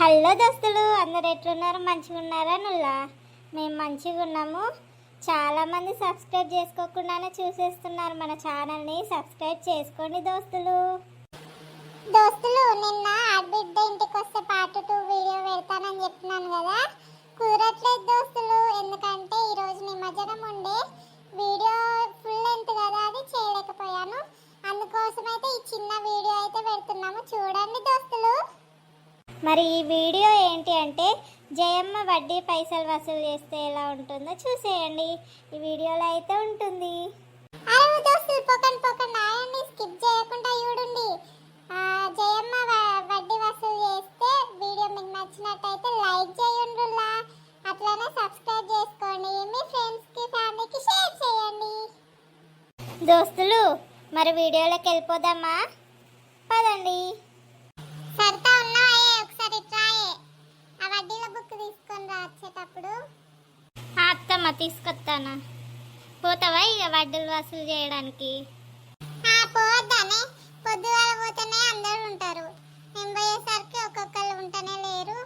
Hello దోస్తులు అందరు ఎట్లున్నారు? మంచిగా ఉన్నారా నుల్లా? మేము మంచిగా ఉన్నాము చాలామంది సబ్స్క్రైబ్ చేసుకోకుండానే చూసేస్తున్నారు మన ఛానల్ని. సబ్స్క్రైబ్ చేసుకోండి దోస్తులు. దోస్తులు నిన్న బిడ్డ ఇంటికి వస్తే పార్ట్ టూ వీడియో పెడతానని చెప్తున్నాను కదా. కుదరట్లేదు దోస్తులు ఎందుకంటే ఈరోజు నిమజ్జనం ఉండే. వీడియో ఫుల్ లెంత్ కదా అది చేయలేకపోయాను. అందుకోసమైతే ఈ చిన్న వీడియో అయితే పెడుతున్నాము. చూడండి దోస్తులు. మరి ఈ వీడియో ఏంటి అంటే జయమ్మ వడ్డీ పైసలు వసూలు చేస్తే ఎలా ఉంటుందో చూసేయండి. ఈ వీడియోలో అయితే ఉంటుంది. స్కిప్ చేయకుండా చూడండి. జయమ్మ వడ్డీ వసూలు చేస్తే వీడియో మీకు నచ్చినట్టయితే లైక్ చేయండి అట్లనే సబ్స్క్రైబ్ చేసుకోండి. మీ ఫ్రెండ్స్కి ఫ్యామిలీకి షేర్ చేయండి. దోస్తులు మరి వీడియోలోకి వెళ్ళిపోదామా? పదండి. ట్రాయే ఆ వడ్డీల బుక్ తీసుకొని రా వచ్చేటప్పుడు అత్తమ్మ తీసుకొస్తానా పోతావా ఇక వడ్డీలు వసూలు చేయడానికి? పోవద్దానే పొద్దుగాల పోతేనే అందరూ ఉంటారు. నేను పోయేసరికి ఒక్కొక్కరు ఉంటేనే లేరు.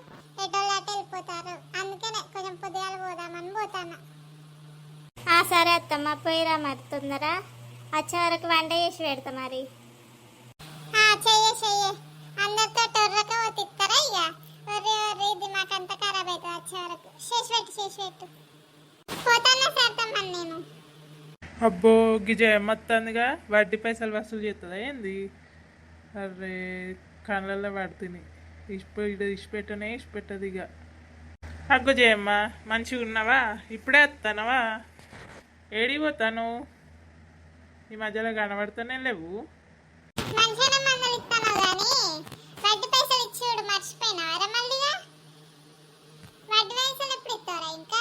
ఎటోళ్ళు అటు వెళ్ళిపోతారు. అందుకనే కొంచెం పొద్దుగాల పోదామని పోతాను సరే అత్తమ్మ. పోయిరా మరి తొందర. వచ్చే వరకు వంట చేసి పెడతా మరి. అవుతుంది వచ్చే వరకు చేసి పెట్టు చేసి పెట్టు. పోతానే చేద్దామని నేను. అబ్బో గిజయ మొత్తందిగా వడ్డీ పైసలు వసూలు చేస్తుందా ఏంది? అరే కళ్ళల్లో పడుతుంది. ఇష్పెట్టు ఇష్పెట్టనే ఇష్పెట్టదు ఇక అగ్గు జయమ్మ మంచిగా ఉన్నావా? ఇప్పుడే వస్తానవా ఏడికి పోతాను? ఈ మధ్యలో కనబడుతూనే లేవు. మంచిగానే మందులు ఇస్తాను కానీ వడ్డీ పైసలు ఇచ్చేవాడు మర్చిపోయినారా మళ్ళీగా వడ్డీ ఇస్తారా ఇంకా?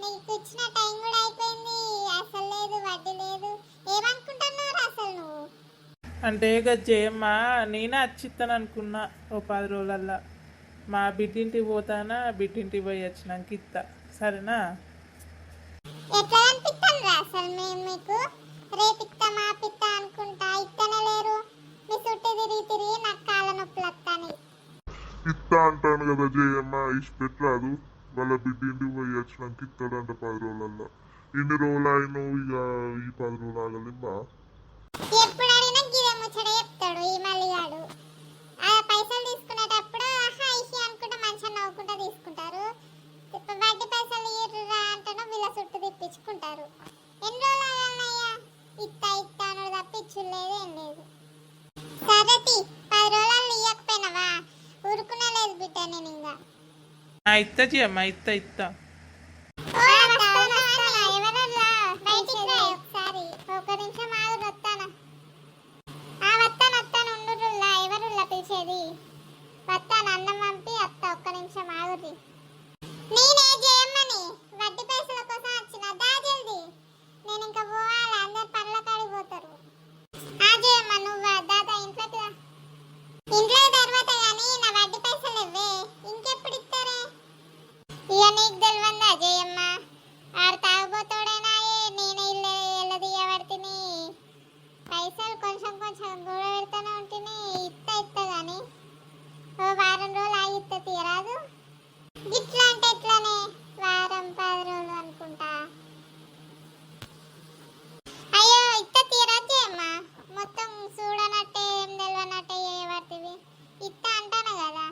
నీకు ఇచ్చిన టైం కూడా అయిపోయింది. అసలు లేదు వడ్డీ లేదు. ఏమనుకుంటున్నావు అసలు నువ్వు? అంటే ఇక జయమ్మ నేనే వచ్చిస్తాను అనుకున్నా ఓ పది రోజులల్లా. మా బిడ్డింటికి పోతానా బిడ్డింటికి పోయి వచ్చినాక ఇస్తా సరేనా? ఎట్లా అనిపిస్తుంది అసలు మేము మీకు? రేపు ఇస్తా మా పిత్తా అనుకుంటా. ఇస్తనే లేరు. మీ చుట్టూ తిరిగి తిరిగి నాకు కాళ్ళ నొప్పులు వస్తాయి ఇత్తా అంటాను కదా జయమ్మ ఇసి పెట్టరాదు వాళ్ళ బిడ్డ ఇంటికి పోయి వచ్చినాక ఇస్తాడంట పది రోజులల్లో. ఇన్ని రోజులు ఆయన ఇక ఈ పది రోజులు ఆగలేమ్మా బా అడిగినా ఆ పైసలు అనుకుంటా తీసుకుంటారు. పైసలు ఎన్ని రోజులు ఆగాలయ్యా ఇత్తా ఇత్తా తప్ప ఇచ్చులేదు ఏం లేదు. సరే పది రోజులు ఇవ్వకపోయినావా ఊరుకునే లేదు బిడ్డ నేను ఇంకా. ఆ, ఇస్తా జయమ్మ ఇస్తా ఇస్తా ఒకసారి ఒక నిమిషం ఆగు వస్తాను ఆ వస్తాను వస్తాను ఉండురుల్లా ఎవరుల్లా పిలిచేది వస్తాను అన్నం పంపి వస్తా ఒక్క నిమిషం ఆగురి నేనే జయమ్మని వడ్డీ పైసల కోసం వచ్చిన దా జల్ది నేను ఇంకా పోవాలి అందరు పనుల కాడికి పోతారు ఆ జయమ్మ నువ్వు దాదా ఇంట్లోకి రా ఇంట్లో తర్వాత కానీ నా వడ్డీ పైసలు ఇవ్వే ఇంకెప్పుడు ఇస్తారే ఇక నీకు తెలియందా జయమ్మ ఆడు తాగుబోతాడేనాయే నేను ఇల్లు ఎల్లదీయబడితిని పైసలు కొంచెం కొంచెం గూడ పెడతానే ఉంటేనే ఇత్త ఇత్త గాని ఓ వారం రోజులు ఆగి ఇత్త తీయరాదు ఇట్లా అంటే ఎట్లానే వారం పది రోజులు అనుకుంటా అయ్యో ఇత్త తీయరాదు జయమ్మ మొత్తం చూడనట్టే ఏం తెలియనట్టే చేయబడుతుంది ఇత్త అంటాను కదా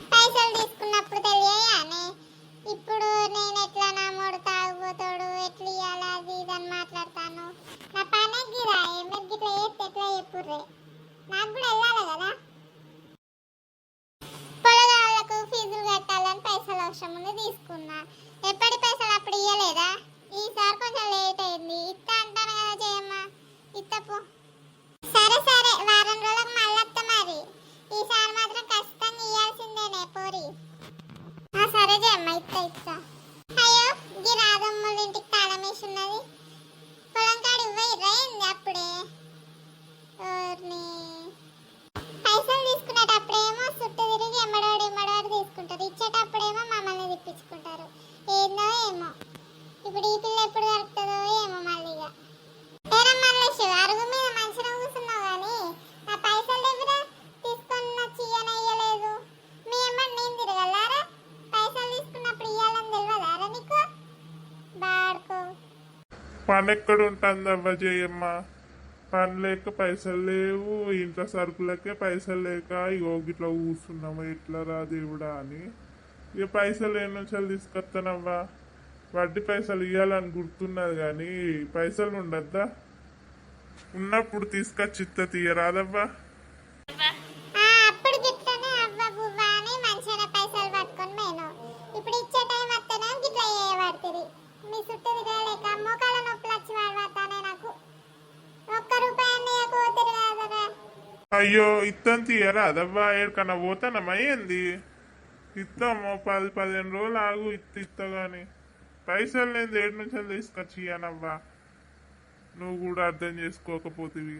పైసలు తీసుకున్నప్పుడు తెలియగానే ఇప్పుడు నేను ఎట్లా నా మూడు తాగుపోతాడు ఎట్లా ఇవ్వాలి అది ఇది అని మాట్లాడతాను నా పనే గిరా మీరు గిట్లా చేస్తే ఎట్లా చెప్పుర్రే నాకు కూడా వెళ్ళాలి కదా పొలగాళ్ళకు ఫీజులు కట్టాలని పైసలు అవసరం ఉంది తీసుకున్నా ఎప్పటి పైసలు అప్పుడు ఇయ్యలేదా? ఈసారి కొంచెం లేట్ అయింది. ఇత్త అంటాను కదా జయమ్మ. ఇత్తపు సరే సరే వారం రోజులకు మళ్ళీ వస్తా మరి ఈసారి మాత్రం ఖచ్చితంగా ఇయ్యాల్సిందేనే పోరి ఆ సరే జయమ్మ ఇస్తా ఇస్తా అయ్యో గీ రాధమ్మల ఇంటికి తాళం వేసి ఉన్నది పొలం కాడి ఇవ్వయిర్రా ఏంది అప్పుడే ఓర్ని పైసలు తీసుకునేటప్పుడేమో చుట్టూ తిరిగి ఎమ్మడోడు ఎమ్మడోడు తీసుకుంటారు ఇచ్చేటప్పుడేమో మమ్మల్ని తిప్పించుకుంటారు ఏందో ఏమో ఇప్పుడు ఈ పిల్ల ఎప్పుడు దొరుకుతుందో ఏమో మళ్ళీ ఇక ఏరా మల్లేష్ అరుగు మీద మంచిగా కూర్చున్నావు కానీ నా పైసలు ఎవరా తీసుకొని నా చీయనయ్యలేదు పని ఎక్కడ ఉంటుంది అవ్వ జయమ్మ? పని లేక పైసలు లేవు. ఇంట్లో సరుకులకే పైసలు లేక ఇగో గిట్లా కూర్చున్నాము ఎట్లా రా దేవుడా అని. ఇక పైసలు ఏ నుంచి తీసుకొస్తానవ్వా వడ్డీ పైసలు ఇవ్వాలని గుర్తున్నది కానీ పైసలు ఉండద్దా? ఉన్నప్పుడు తీసుకొచ్చి ఇత్త తీయరాదవ్వా ఆ, అప్పుడు గిట్లనే అవ్వ బువ్వ అని మంచిగా పైసలు పట్టుకొని నేను ఇప్పుడు ఇచ్చే టైం వస్తేనే గిట్ల చేయబడుతుంది మీ చుట్టూ తిరగలేక మోకాల నొప్పులు వచ్చి వాడతానే నాకు ఒక్క రూపాయి నీయకపోతుంది కదా అయ్యో ఇత్తం తీయరాదవ్వా ఎక్కడికన్నా పోతానమ్మా ఏంది? ఇస్తాము పది పదిహేను రోజులు ఆగు ఇత్త ఇస్తా గాని. పైసలు నేను ఏడు నుంచి తీసుకొచ్చి ఇయ్యనవ్వా నువ్వు కూడా అర్థం చేసుకోకపోతివి.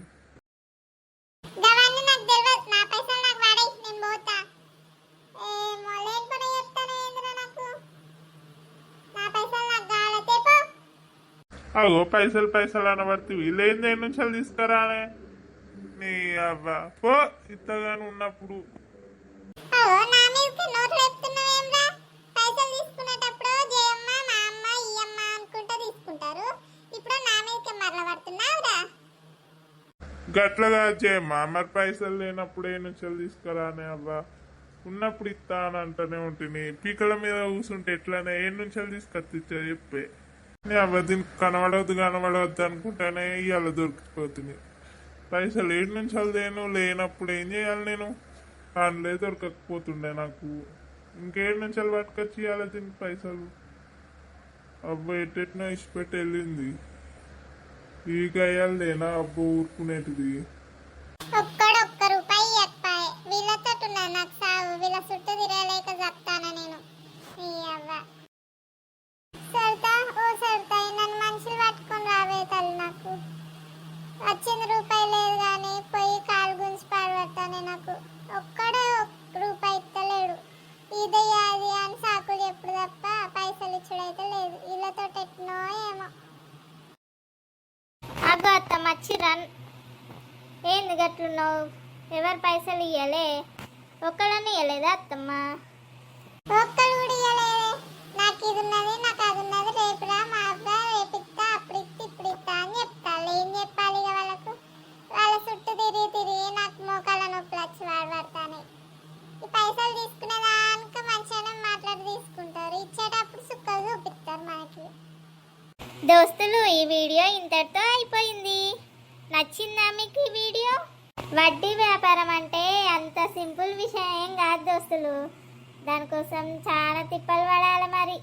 అగో పైసలు పైసలు అనబడుతుంది లేని ఏడు నుంచి తీసుకురానే నీ అవ్వ. పో ఇత్తగాని ఉన్నప్పుడు. గట్లగా చేయమ్మా మరి పైసలు లేనప్పుడు ఏ నుంచి తీసుకురానే అవ్వ? ఉన్నప్పుడు ఇస్తా అని అంటూనే ఉంటుంది పీకల మీద కూర్చుంటే ఎట్లానే ఏ నుంచి తీసుకొచ్చి చెప్పే. నీ అవ్వ దీనికి కనబడవద్దు కనబడవద్దు అనుకుంటానే ఇవాళ దొరికిపోతుంది పైసలు ఏడు నుంచి దేను లేనప్పుడు ఏం చేయాలి నేను? అందులో దొరకకపోతుండే నాకు. ఇంకేడు నుంచి పట్టుకొచ్చి ఇవ్వాలి దీనికి పైసలు? అబ్బా ఎట్టెట్నో ఇచ్చిపెట్టి వెళ్ళింది. ఈ గయ్యాలదేనా అబ్బో ఊరుకునేటిది ఒక్కడొక్క రూపాయి ఇవ్వకపోయే వీళ్ళతో ఉన్నది నాకు సాగు వీళ్ళ చుట్టూ తిరగలేక చెప్తాను నేను ఈ అవ్వ సరితా ఓ సరితా నన్ను మనుషులు పట్టుకొని రావే తల్లి నాకు వచ్చింది రూపాయి లేదు కానీ పోయి కాలు గుంచి పాడబడతానే నాకు ఒక్కడే ఒక్క రూపాయి ఇస్తలేడు ఇది అది అని సాకులు చెప్పుడు తప్ప పైసలు ఇచ్చుడైతే లేదు వీళ్ళతో ఎట్నో ఏమో అగ్గో రన్ ఏంది గట్లున్నావు ఎవరు పైసలు ఇయ్యలే? ఒక్కడని ఇయ్యలేదా అత్తమ్మ? ఒక్కడు కూడా ఇయ్యలేదే. నాకు ఇది ఉన్నది నాకు అది ఉన్నది రేపురా మా అబ్బా రేపు ఇస్తా అప్పుడు ఇస్తా ఇప్పుడు ఇస్తా అని చెప్తాను ఏం చెప్పాలి ఇక వాళ్ళకు? వాళ్ళ చుట్టూ తిరిగి తిరిగి నాకు మోకాల నొప్పులు వచ్చి వాడబడతానే ఈ పైసలు తీసుకునేదానికి మంచిగానే మాట్లాడి తీసుకుంటారు. ఇచ్చేటప్పుడు సుక్కలు చూపిస్తారు మనకి. దోస్తులు ఈ వీడియో ఇంతటితో అయిపోయింది. నచ్చిందా మీకు ఈ వీడియో? వడ్డీ వ్యాపారం అంటే అంత సింపుల్ విషయం ఏం కాదు దోస్తులు. దానికోసం చాలా తిప్పలు పడాలి మరి.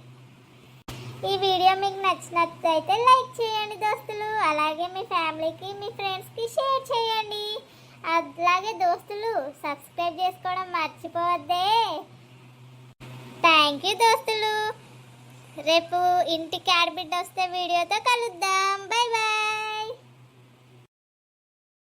ఈ వీడియో మీకు నచ్చినట్లయితే లైక్ చేయండి దోస్తులు. అలాగే మీ ఫ్యామిలీకి మీ ఫ్రెండ్స్కి షేర్ చేయండి. అలాగే దోస్తులు సబ్స్క్రైబ్ చేసుకోవడం మర్చిపోవద్దే. థ్యాంక్ యూ దోస్తులు. రేపు ఇంటికి ఆడబిడ్డ వస్తే వీడియోతో కలుద్దాం. Bye bye.